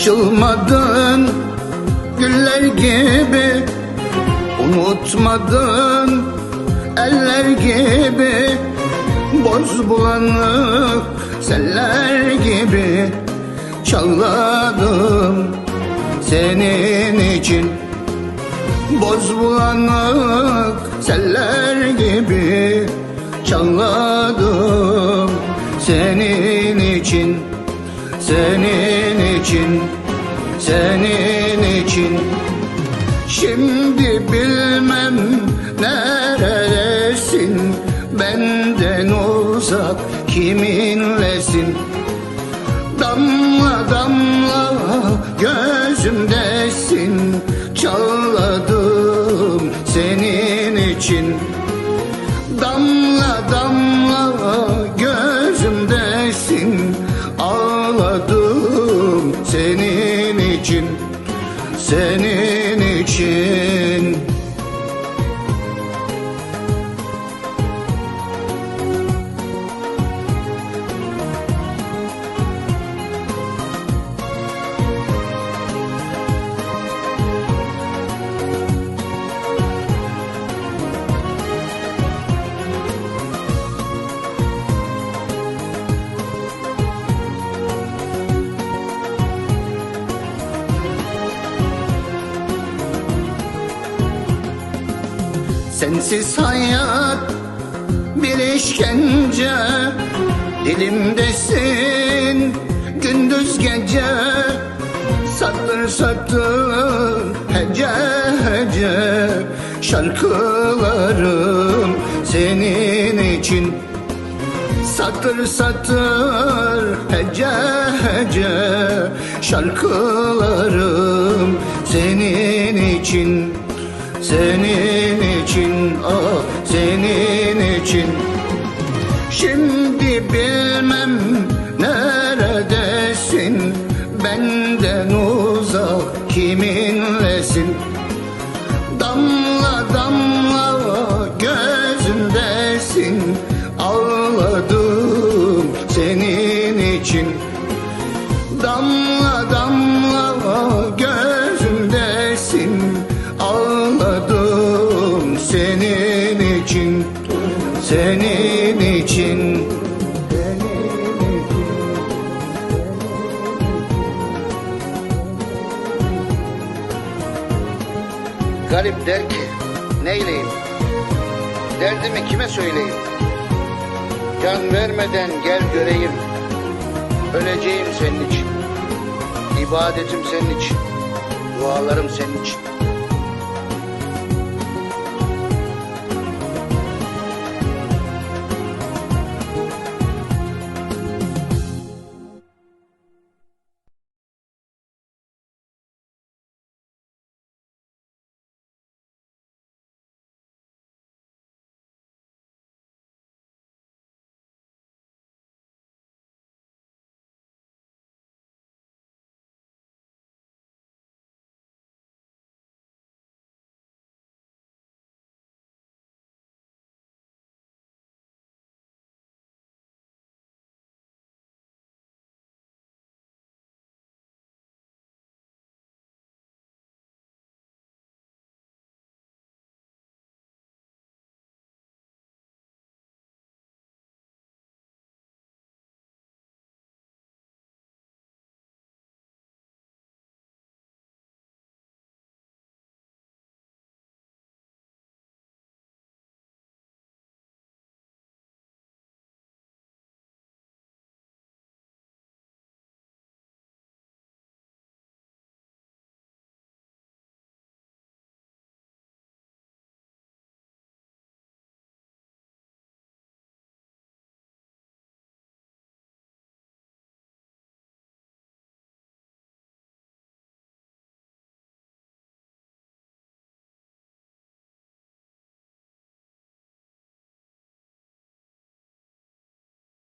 Açılmadın güller gibi Unutmadın eller gibi Boz bulanık seller gibi Çağladım senin için. Boz bulanık seller gibi Çağladım senin Senin için. Şimdi bilmem neredesin Benden uzak kiminlesin? Damla damla gözümdesin Çağladım senin için. Damla damla gözümdesin için Senin için Sensiz hayat bir işkence Dilimdesin gündüz gece. Satır satır hece hece Şarkılarım senin için. Satır satır hece hece Şarkılarım senin için uzak Garip der ki neyleyim? Derdimi kime söyleyeyim? Can vermeden gel göreyim. Öleceğim senin için. İbadetim senin için. Dualarım senin için